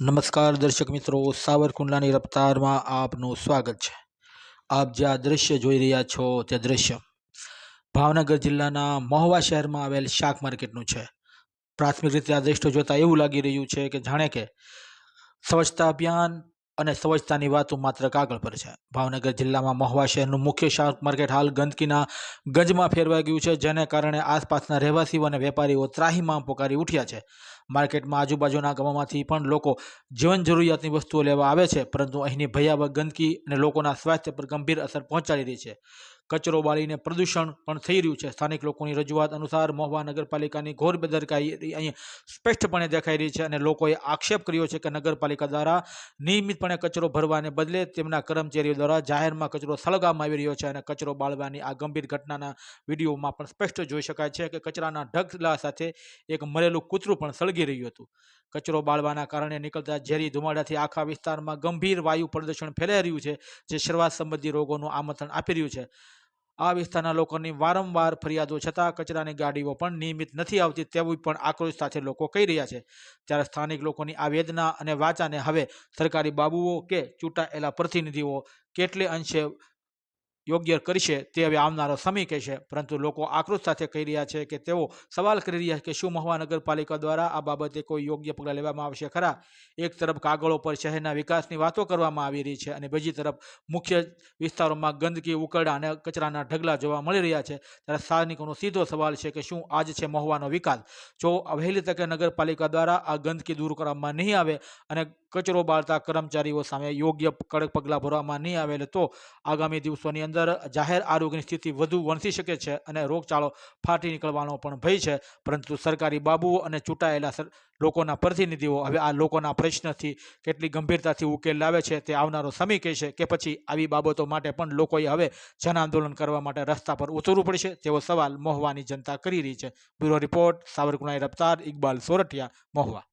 નમસ્કાર દર્શક મિત્રો, સાવરકુંડલાની રફતારમાં આપનું સ્વાગત છે. આપ જે આ દ્રશ્ય જોઈ રહ્યા છો તે દ્રશ્ય ભાવનગર જિલ્લાના મહુવા શહેરમાં આવેલ શાક માર્કેટનું છે. પ્રાથમિક રીતે આ દ્રશ્યો જોતા એવું લાગી રહ્યું છે કે જાણે કે સ્વચ્છતા અભિયાન અને સ્વચ્છતાની વાતો માત્ર કાગળ પર છે. ભાવનગર જિલ્લામાં મહુવા શહેરનું મુખ્ય શાક માર્કેટ હાલ ગંદકીના ગંજમાં ફેરવાઈ ગયું છે, જેને કારણે આસપાસના રહેવાસીઓ અને વેપારીઓ ત્રાહીમાં પોકારી ઉઠ્યા છે. માર્કેટમાં આજુબાજુના ગામોમાંથી પણ લોકો જીવન જરૂરિયાતની વસ્તુઓ લેવા આવે છે, પરંતુ અહીંની ભયાવહ ગંદકી અને લોકોના સ્વાસ્થ્ય પર ગંભીર અસર પહોંચાડી રહી છે. કચરો બાળીને પ્રદૂષણ પણ થઈ રહ્યું છે. સ્થાનિક લોકોની રજૂઆત અનુસાર મહુવા નગરપાલિકાની ઘોર બેદરકારી અહીં સ્પષ્ટપણે દેખાઈ રહી છે અને લોકોએ આક્ષેપ કર્યો છે કે નગરપાલિકા દ્વારા નિયમિતપણે કચરો ભરવાને બદલે તેમના કર્મચારીઓ દ્વારા જાહેરમાં કચરો સળગાવવામાં આવી રહ્યો છે અને કચરો બાળવાની આ ગંભીર ઘટનાના વિડીયોમાં પણ સ્પષ્ટ જોઈ શકાય છે કે કચરાના ઢગલા સાથે એક મરેલું કૂતરું પણ સળગી રહ્યું હતું. કચરો બાળવાના કારણે નીકળતા ઝેરી ધુમાડાથી આખા વિસ્તારમાં ગંભીર વાયુ પ્રદૂષણ ફેલાઈ રહ્યું છે, જે શરૂઆત સંબંધી રોગોનું આમંત્રણ આપી રહ્યું છે. આ વિસ્તારના લોકોની વારંવાર ફરિયાદો છતાં કચરાની ગાડીઓ પણ નિયમિત નથી આવતી તેવું પણ આક્રોશ સાથે લોકો કહી રહ્યા છે. ત્યારે સ્થાનિક લોકોની આ વેદના અને વાચાને હવે સરકારી બાબુઓ કે ચૂંટાયેલા પ્રતિનિધિઓ કેટલે અંશે યોગ્ય કરશે તે હવે આવનારો સમય કહેશે પરંતુ લોકો આક્રોશ સાથે કહી રહ્યા છે કે તેઓ સવાલ કરી રહ્યા છે કે શું મહુવા નગરપાલિકા દ્વારા આ બાબતે કોઈ યોગ્ય પગલાં લેવામાં આવશે ખરા? એક તરફ કાગળો પર શહેરના વિકાસની વાતો કરવામાં આવી રહી છે અને બીજી તરફ મુખ્ય વિસ્તારોમાં ગંદકી, ઉકરડા અને કચરાના ઢગલા જોવા મળી રહ્યા છે. ત્યારે સ્થાનિકોનો સીધો સવાલ છે કે શું આજ છે મહુવાનો વિકાસ? જો વહેલી તકે નગરપાલિકા દ્વારા આ ગંદકી દૂર કરવામાં નહીં આવે અને કચરો બાળતા કર્મચારીઓ સામે યોગ્ય કડક પગલાં ભરવામાં નહીં આવે તો આગામી દિવસોની અંદર જાહેર આરોગ્યની સ્થિતિ વધુ વણસી શકે છે અને રોગચાળો ફાટી નીકળવાનો પણ ભય છે. પરંતુ સરકારી બાબુઓ અને ચૂંટાયેલા લોકોના પ્રતિનિધિઓ હવે આ લોકોના પ્રશ્નથી કેટલી ગંભીરતાથી ઉકેલ લાવે છે તે આવનારો સમય કહેશે કે પછી આવી બાબતો માટે પણ લોકોએ હવે જન આંદોલન કરવા માટે રસ્તા પર ઉતરવું પડશે તેવો સવાલ મોહવાની જનતા કરી રહી છે. બ્યુરો રિપોર્ટ સાવરકુણાઈ રફતાર, ઇકબાલ સોરઠિયા, મહુવા.